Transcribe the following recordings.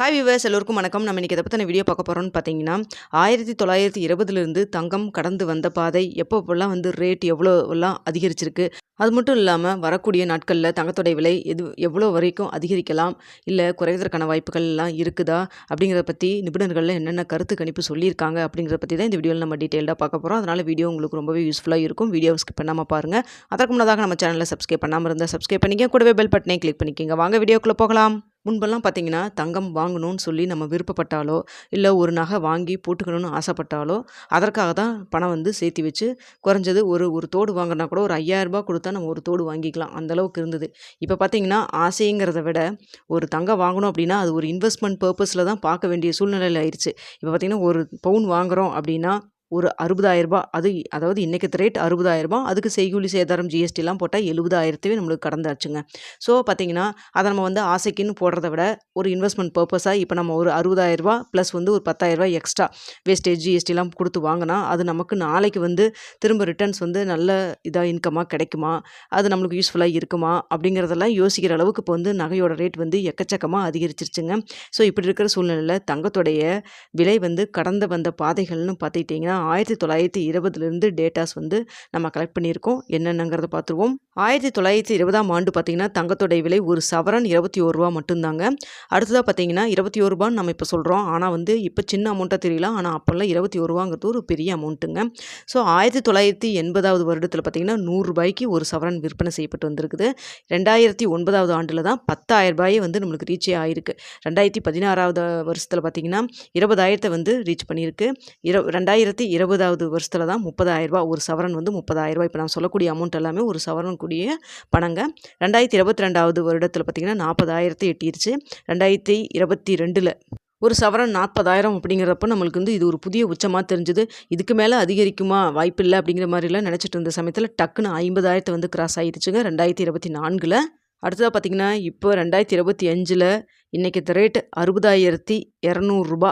Hi viewers எல்லோருக்கும் வணக்கம். நம்ம இன்றைக்கி எதை பற்றின வீடியோ பார்க்க போகிறோம்னு பார்த்தீங்கன்னா ஆயிரத்தி தொள்ளாயிரத்தி இருபதுலேருந்து தங்கம் கடந்து வந்த பாதை எப்போப்பெல்லாம் வந்து ரேட் எவ்வளோலாம் அதிகரிச்சிருக்கு? அது மட்டும் இல்லாமல் வரக்கூடிய நாட்களில் தங்கத்தோடைய விலை எது எவ்வளோ வரைக்கும் அதிகரிக்கலாம்? இல்லை குறைவதற்கான வாய்ப்புகள்லாம் இருக்குதா? அப்படிங்கிறத பற்றி நிபுணர்கள் என்னென்ன கருத்து கணிப்பு சொல்லியிருக்காங்க? அப்படிங்கிறத பற்றி தான் இந்த வீடியோவில் நம்ம டீட்டெயிலாக பார்க்க போகிறோம் அதனால் வீடியோ உங்களுக்கு ரொம்பவே யூஸ்ஃபுல்லாக இருக்கும். வீடியோ ஸ்கிப் பண்ணாமல் பாருங்கள் அதற்கு முன்னதாக நம்ம சேனலில் சப்ஸ்கிரைப் பண்ணாமல் இருந்தால் சப்ஸ்கிரைப் பண்ணிக்க கூடவே பெல் பட்டனை கிளிக் பண்ணிக்கோங்க. வாங்க வீடியோக்குள்ளே போகலாம். முன்பெல்லாம் பார்த்தீங்கன்னா தங்கம் வாங்கணும்னு சொல்லி நம்ம விருப்பப்பட்டாலோ இல்லை ஒரு நகை வாங்கி போட்டுக்கணும்னு ஆசைப்பட்டாலோ அதற்காக தான் பணம் வந்து சேர்த்தி வச்சு குறைஞ்சது ஒரு ஒரு தோடு வாங்கினா கூட ஒரு ஐயாயிரரூபா கொடுத்தா நம்ம ஒரு தோடு வாங்கிக்கலாம். அந்தளவுக்கு இருந்தது. இப்போ பார்த்தீங்கன்னா ஆசைங்கிறத விட ஒரு தங்கம் வாங்கணும் அப்படின்னா அது ஒரு இன்வெஸ்ட்மெண்ட் பர்பஸில் தான் பார்க்க வேண்டிய சூழ்நிலையில் ஆயிடுச்சு இப்போ பார்த்திங்கன்னா ஒரு பவுன் வாங்குகிறோம் அப்படின்னா ஒரு அறுபதாயிரரூபா அது அதாவது இன்றைக்கி ரேட் அறுபதாயிரரூபா அதுக்கு செய்கூலி சேதாரம் ஜிஎஸ்டிலாம் போட்டால் எழுபதாயிரத்தையும் நம்மளுக்கு கடந்தாச்சுங்க. ஸோ பார்த்திங்கன்னா அதை நம்ம வந்து ஆசைக்குன்னு போடுறத விட ஒரு இன்வெஸ்ட்மெண்ட் பர்பஸாக இப்போ நம்ம ஒரு அறுபதாயிரரூபா ப்ளஸ் வந்து ஒரு பத்தாயிரரூபா எக்ஸ்ட்ரா வேஸ்டேஜ் ஜிஎஸ்டிலாம் கொடுத்து வாங்கினா அது நமக்கு நாளைக்கு வந்து திரும்ப ரிட்டர்ன்ஸ் வந்து நல்ல இதாக இன்கமாக கிடைக்குமா? அது நம்மளுக்கு யூஸ்ஃபுல்லாக இருக்குமா? அப்படிங்கிறதெல்லாம் யோசிக்கிற அளவுக்கு இப்போ வந்து நகையோட ரேட் வந்து எக்கச்சக்கமாக அதிகரிச்சிருச்சுங்க. ஸோ இப்படி இருக்கிற சூழ்நிலையில் தங்கத்துடைய விலை வந்து கடந்து வந்த பாதைகள்னு பார்த்துக்கிட்டிங்கன்னா ஆயிரத்தி தொள்ளாயிரத்தி இருபதுலேருந்து டேட்டாஸ் வந்து நம்ம கலெக்ட் பண்ணியிருக்கோம். என்னென்னங்கிறத பார்த்துருவோம். ஆயிரத்தி தொள்ளாயிரத்தி இருபதாம் ஆண்டு பார்த்திங்கன்னா தங்கத்தோடைய விலை ஒரு சவரன் இருபத்தி ஒரு ரூபா மட்டும்தாங்க. அடுத்ததாக பார்த்தீங்கன்னா இருபத்தி ஒரு ரூபான்னு நம்ம இப்போ சொல்கிறோம் ஆனால் வந்து இப்போ சின்ன அமௌண்ட்டாக தெரியல. ஆனால் அப்போல்லாம் இருபத்தி ஒரு ரூபாங்கிறது ஒரு பெரிய அமௌண்ட்டுங்க ஸோ ஆயிரத்தி தொள்ளாயிரத்தி எண்பதாவது வருடத்தில் பார்த்திங்கன்னா நூறுரூபாய்க்கு ஒரு சவரன் விற்பனை செய்யப்பட்டு வந்திருக்குது. ரெண்டாயிரத்தி ஒன்பதாவது ஆண்டில் தான் பத்தாயிரம் ரூபாயே வந்து நம்மளுக்கு ரீச்சே ஆயிருக்கு. ரெண்டாயிரத்தி பதினாறாவது வருஷத்தில் பார்த்திங்கன்னா இருபதாயிரத்தை வந்து ரீச் பண்ணியிருக்கு. இர ரெண்டாயிரத்தி இருபதாவது வருஷத்தில் தான் முப்பதாயிரரூபா ஒரு சவரன் வந்து முப்பதாயிரரூபா. இப்போ நான் சொல்லக்கூடிய அமௌண்ட் எல்லாமே ஒரு சவரன் கூடிய பணங்க. ரெண்டாயிரத்தி இருபத்தி ரெண்டாவது வருடத்தில் பார்த்திங்கன்னா நாற்பதாயிரத்தை எட்டிருச்சு. ரெண்டாயிரத்தி இருபத்தி ரெண்டில் ஒரு சவரன் நாற்பதாயிரம் அப்படிங்கிறப்ப நம்மளுக்கு வந்து இது ஒரு புதிய உச்சமாக தெரிஞ்சுது. இதுக்கு மேலே அதிகரிக்குமா? வாய்ப்பில்லை அப்படிங்கிற மாதிரிலாம் நினச்சிட்டு இருந்த சமயத்தில் டக்குன்னு ஐம்பதாயிரத்தை வந்து கிராஸ் ஆகிடுச்சுங்க ரெண்டாயிரத்தி இருபத்தி நான்கில் அடுத்ததாக பார்த்திங்கன்னா இப்போ ரெண்டாயிரத்தி இருபத்தி அஞ்சில் இன்றைக்கி ரேட் அறுபதாயிரத்தி இரநூறுபா.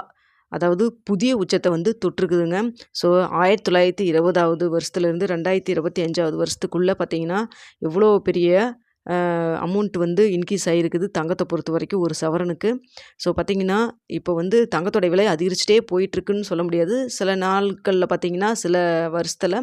அதாவது புதிய உச்சத்தை வந்து தொற்றுக்குதுங்க. ஸோ ஆயிரத்தி தொள்ளாயிரத்தி இருபதாவது வருஷத்துலேருந்து ரெண்டாயிரத்தி இருபத்தி அஞ்சாவது வருஷத்துக்குள்ளே பார்த்திங்கன்னா எவ்வளோ பெரிய அமௌண்ட் வந்து இன்க்ரீஸ் ஆகிருக்குது தங்கத்தை பொறுத்த வரைக்கும் ஒரு சவரனுக்கு. ஸோ பார்த்திங்கன்னா இப்போ வந்து தங்கத்தோடைய விலை அதிகரிச்சிட்டே போயிட்டுருக்குன்னு சொல்ல முடியாது. சில நாட்களில் பார்த்திங்கன்னா சில வருஷத்தில்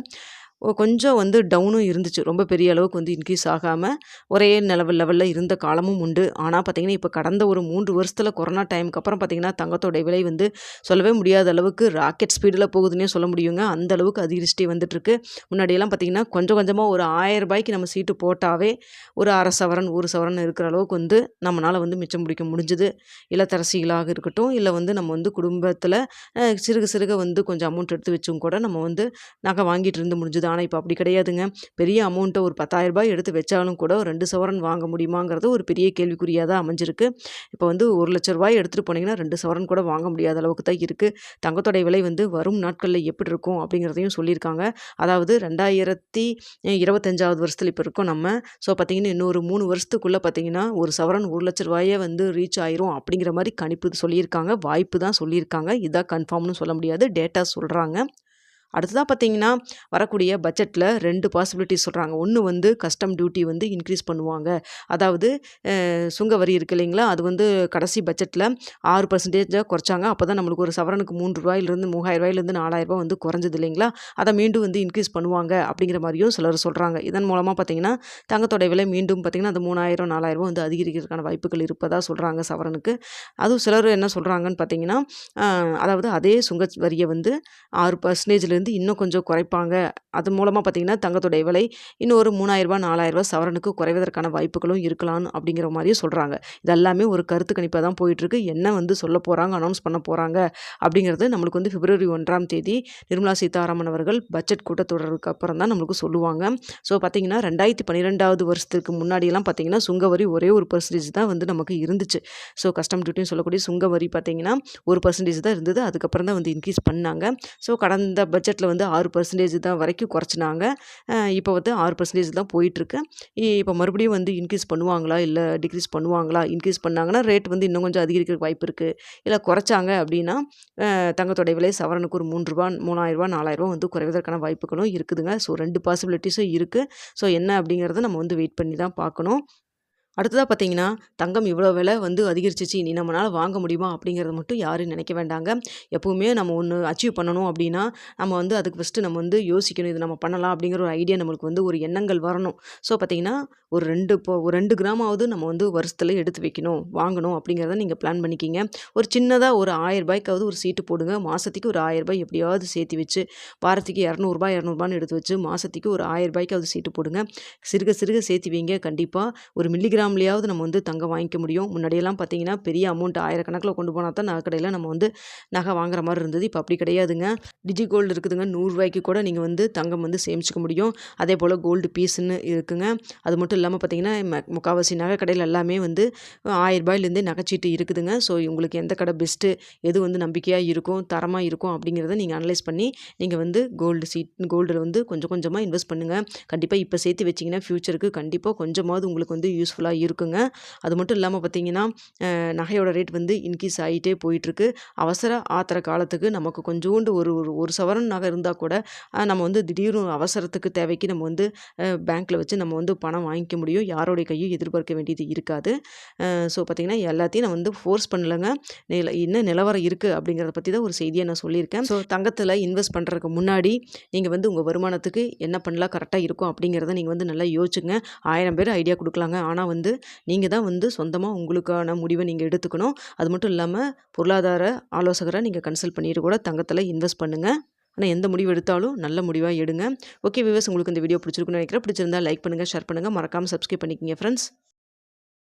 கொஞ்சம் வந்து டவுனும் இருந்துச்சு. ரொம்ப பெரிய அளவுக்கு வந்து இன்க்ரீஸ் ஆகாமல் ஒரே லெவல் லெவலில் இருந்த காலமும் உண்டு. ஆனால் பார்த்திங்கன்னா இப்போ கடந்த ஒரு மூன்று வருஷத்தில் கொரோனா டைமுக்கு அப்புறம் பார்த்திங்கன்னா தங்கத்தோட விலை வந்து சொல்லவே முடியாத அளவுக்கு ராக்கெட் ஸ்பீடில் போகுதுன்னே சொல்ல முடியுங்க. அந்த அளவுக்கு அதிகரிச்சிட்டே வந்துட்டுருக்கு. முன்னாடியெல்லாம் பார்த்திங்கன்னா கொஞ்சம் கொஞ்சமாக ஒரு ஆயிரம் ரூபாய்க்கு நம்ம சீட்டு போட்டாவே ஒரு அரை சவரன் ஒரு சவரன் இருக்கிற அளவுக்கு வந்து நம்மளால் வந்து மிச்சம் பிடிக்க முடிஞ்சுது. இல்லத்தரசிகளாக இருக்கட்டும் இல்லை வந்து நம்ம வந்து குடும்பத்தில் சிறுக சிறுக வந்து கொஞ்சம் அமௌண்ட் எடுத்து வச்சும் கூட நம்ம வந்து நகை வாங்கிட்டு இருந்து முடிஞ்சுது. ஆனால் இப்போ அப்படி கிடையாதுங்க. பெரிய அமௌண்ட்டை ஒரு பத்தாயிரரூபாய் எடுத்து வச்சாலும் கூட ஒரு ரெண்டு சவரன் வாங்க முடியுமாங்கிறது ஒரு பெரிய கேள்விக்குறியாக தான் அமைஞ்சிருக்கு. இப்போ வந்து ஒரு லட்ச ரூபாய் எடுத்துகிட்டு போனீங்கன்னா ரெண்டு சவரன் கூட வாங்க முடியாத அளவுக்கு தான் இருக்குது தங்கத்தோடைய விலை வந்து வரும் நாட்களில் எப்படி இருக்கும் அப்படிங்கிறதையும் சொல்லியிருக்காங்க. அதாவது ரெண்டாயிரத்தி இருபத்தஞ்சாவது வருஷத்தில் இப்போ இருக்கோம் நம்ம. ஸோ பார்த்திங்கன்னா இன்னொரு மூணு வருஷத்துக்குள்ளே பார்த்திங்கன்னா ஒரு சவரன் ஒரு லட்ச ரூபாயே வந்து ரீச் ஆயிரும் அப்படிங்கிற மாதிரி கணிப்பு சொல்லியிருக்காங்க. வாய்ப்பு தான் சொல்லியிருக்காங்க. இதாக கன்ஃபார்ம்னு சொல்ல முடியாது. டேட்டா சொல்கிறாங்க அடுத்ததாக பார்த்தீங்கன்னா வரக்கூடிய பட்ஜெட்டில் ரெண்டு பாசிபிலிட்டிஸ் சொல்கிறாங்க ஒன்று வந்து கஸ்டம் டியூட்டி வந்து இன்க்ரீஸ் பண்ணுவாங்க. அதாவது சுங்க வரி இருக்குது இல்லைங்களா? அது வந்து கடைசி பட்ஜெட்டில் ஆறு பர்சன்டேஜாக குறைச்சாங்க. அப்போ தான் நம்மளுக்கு ஒரு சவரனுக்கு மூன்று ரூபாயிலிருந்து மூவாயிரம் ரூபாயிலேருந்து நாலாயிரரூபா வந்து குறைஞ்சது இல்லைங்களா? அதை மீண்டும் வந்து இன்க்ரீஸ் பண்ணுவாங்க அப்படிங்கிற மாதிரியும் சிலர் சொல்கிறாங்க இதன் மூலமாக பார்த்தீங்கன்னா தங்கத்தோட விலை மீண்டும் பார்த்திங்கன்னா அந்த மூணாயிரம் நாலாயிரம் வந்து அதிகரிக்கிறதுக்கான வாய்ப்புகள் இருப்பதாக சொல்கிறாங்க சவரனுக்கு. அதுவும் சிலர் என்ன சொல்கிறாங்கன்னு பார்த்தீங்கன்னா அதாவது அதே சுங்க வரியை வந்து ஆறு பர்சன்டேஜ்லேருந்து வந்து இன்னும் கொஞ்சம் குறைப்பாங்க. அது மூலமாக பார்த்திங்கன்னா தங்கத்துடைய விலை இன்னும் ஒரு மூணாயிரரூபா நாலாயிரரூபா சவரனுக்கு குறைவதற்கான வாய்ப்புகளும் இருக்கலாம் அப்படிங்கிற மாதிரியும் சொல்கிறாங்க இதெல்லாமே ஒரு கருத்து கணிப்பாக தான் போயிட்டுருக்கு. என்ன வந்து சொல்ல போகிறாங்க அனௌன்ஸ் பண்ண போகிறாங்க அப்படிங்கிறது நம்மளுக்கு வந்து பிப்ரவரி ஒன்றாம் தேதி நிர்மலா சீதாராமன் அவர்கள் பட்ஜெட் கூட்டத்தொடருக்கு அப்புறம் தான் நம்மளுக்கு சொல்லுவாங்க. ஸோ பார்த்திங்கன்னா ரெண்டாயிரத்தி பன்னிரெண்டாவது வருஷத்துக்கு முன்னாடியெல்லாம் பார்த்திங்கன்னா சுங்கவரி ஒரே ஒரு பர்சன்டேஜ் தான் வந்து நமக்கு இருந்துச்சு. ஸோ கஸ்டம் டியூட்டின்னு சொல்லக்கூடிய சுங்கவரி பார்த்திங்கன்னா ஒரு பர்சன்டேஜ் தான் இருந்தது. அதுக்கப்புறம் தான் வந்து இன்க்ரீஸ் பண்ணாங்க. ஸோ கடந்த பட்ஜெட் பட்ஜெட்டில் வந்து ஆறு பர்சன்டேஜ் தான் வரைக்கும் குறைச்சினாங்க. இப்போ வந்து ஆறு பர்சன்டேஜ் தான் போயிட்டுருக்கு. இப்போ மறுபடியும் வந்து இன்க்ரீஸ் பண்ணுவாங்களா? இல்லை டிக்ரீஸ் பண்ணுவாங்களா? இன்க்ரீஸ் பண்ணாங்கன்னா ரேட் வந்து இன்னும் கொஞ்சம் அதிகரிக்கிற வாய்ப்பு இருக்குது இல்லை குறைச்சாங்க அப்படின்னா தங்கத்தோடைய விலை சவரனுக்கு ஒரு மூன்று ரூபா மூணாயிரரூபா நாலாயிரரூபா வந்து குறைவதற்கான வாய்ப்புகளும் இருக்குதுங்க. ஸோ ரெண்டு பாசிபிலிட்டிஸும் இருக்குது ஸோ என்ன அப்படிங்கிறத நம்ம வந்து வெயிட் பண்ணி தான் பார்க்கணும். அடுத்ததாக பார்த்தீங்கன்னா தங்கம் இவ்வளோ விலை வந்து அதிகரிச்சிச்சு இனி நம்மளால் வாங்க முடியுமா அப்படிங்கிறத மட்டும் யாரும் நினைக்க வேண்டாங்க. எப்போவுமே நம்ம ஒன்று அச்சீவ் பண்ணணும் அப்படின்னா நம்ம வந்து அதுக்கு ஃபஸ்ட்டு நம்ம வந்து யோசிக்கணும் இது நம்ம பண்ணலாம் அப்படிங்கிற ஒரு ஐடியா நம்மளுக்கு வந்து ஒரு எண்ணங்கள் வரணும். ஸோ பார்த்தீங்கன்னா ஒரு ரெண்டு இப்போ ஒரு ரெண்டு கிராமாவது நம்ம வந்து வருஷத்தில் எடுத்து வைக்கணும் வாங்கணும் அப்படிங்கிறத நீங்கள் பிளான் பண்ணிக்கிங்க. ஒரு சின்னதாக ஒரு ஆயிரம் ரூபாய்க்காவது ஒரு சீட்டு போடுங்க. மாதத்துக்கு ஒரு ஆயிரம் ரூபாய் எப்படியாவது சேர்த்து வச்சு வாரத்துக்கு இரநூறுபா இரநூறுபான்னு எடுத்து வச்சு மாதத்துக்கு ஒரு ஆயிரம் ரூபாய்க்காவது சீட்டு போடுங்க. சிறுக சிறுக சேர்த்து வைங்க. கண்டிப்பாக ஒரு மில்லிகிராம் கிராம்லேயாவது நம்ம வந்து தங்கம் வாங்கிக்க முடியும். முன்னாடியெல்லாம் பார்த்தீங்கன்னா பெரிய அமௌண்ட் ஆயிரக்கணக்கில் கொண்டு போனால் தான் நகைக்கடையில் நம்ம வந்து நகை வாங்குற மாதிரி இருந்தது. இப்போ அப்படி கிடையாதுங்க. டிஜி கோல்டு இருக்குதுங்க. நூறுரூவாய்க்கு கூட நீங்கள் வந்து தங்கம் வந்து சேமிச்சுக்க முடியும். அதே போல் கோல்டு பீஸுன்னு இருக்குங்க. அது மட்டும் இல்லாமல் பார்த்தீங்கன்னா ம- முக்காவாசி நகை கடையில் எல்லாமே வந்து ஆயிரரூபாயிலேருந்தே நகைச்சீட்டு இருக்குதுங்க. ஸோ உங்களுக்கு எந்த கடை பெஸ்ட்டு எது வந்து நம்பிக்கையாக இருக்கும் தரமாக இருக்கும் அப்படிங்கிறத நீங்கள் அனலைஸ் பண்ணி நீங்கள் வந்து கோல்டு சீட் கோல்டில் வந்து கொஞ்சம் கொஞ்சமாக இன்வெஸ்ட் பண்ணுங்கள் கண்டிப்பாக இப்போ சேர்த்து வச்சிங்கன்னா ஃப்யூச்சருக்கு கண்டிப்பாக கொஞ்சமாவது உங்களுக்கு வந்து யூஸ்ஃபுல்லாக இருக்குங்க. அது மட்டும் இல்லாமல் பார்த்தீங்கன்னா நகையோட ரேட் வந்து இன்க்ரீஸ் ஆகிட்டே போயிட்டுருக்கு. அவசர ஆத்திர காலத்துக்கு நமக்கு கொஞ்சோண்டு ஒரு ஒரு ஒரு சவரன் நகை இருந்தால் கூட நம்ம வந்து திடீர்னு அவசரத்துக்கு தேவைக்கு நம்ம வந்து பேங்க்கில் வச்சு நம்ம வந்து பணம் வாங்கிக்க முடியும். யாரோடைய கையும் எதிர்பார்க்க வேண்டியது இருக்காது. ஸோ பார்த்தீங்கன்னா எல்லாத்தையும் நான் வந்து ஃபோர்ஸ் பண்ணலைங்க. நில என்ன நிலவரம் இருக்குது அப்படிங்கிறத பற்றி தான் ஒரு செய்தியை நான் சொல்லியிருக்கேன். ஸோ தங்கத்தில் இன்வெஸ்ட் பண்ணுறதுக்கு முன்னாடி நீங்கள் வந்து உங்கள் வருமானத்துக்கு என்ன பண்ணலாம் கரெக்டாக இருக்கும் அப்படிங்கிறத நீங்கள் வந்து நல்லா யோசிச்சுங்க. ஆயிரம் பேர் ஐடியா கொடுக்கலாங்க. ஆனால் வந்து நீங்கள் தான் வந்து சொந்தமாக உங்களுக்கான முடிவை நீங்கள் எடுத்துக்கணும். அது மட்டும் இல்லாமல் பொருளாதார ஆலோசகரை நீங்கள் கன்சல்ட் பண்ணிட்டு கூட தங்கத்தில் இன்வெஸ்ட் பண்ணுங்கள் ஆனால் எந்த முடிவு எடுத்தாலும் நல்ல முடிவாக எடுங்க. ஓகே விவஸ் உங்களுக்கு இந்த வீடியோ பிடிச்சிருக்குன்னு நினைக்கிறேன். பிடிச்சிருந்தா லைக் பண்ணுங்கள் ஷேர் பண்ணுங்கள் மறக்காமல் சப்ஸ்கிரைப் பண்ணிக்கிங்க ஃப்ரெண்ட்ஸ்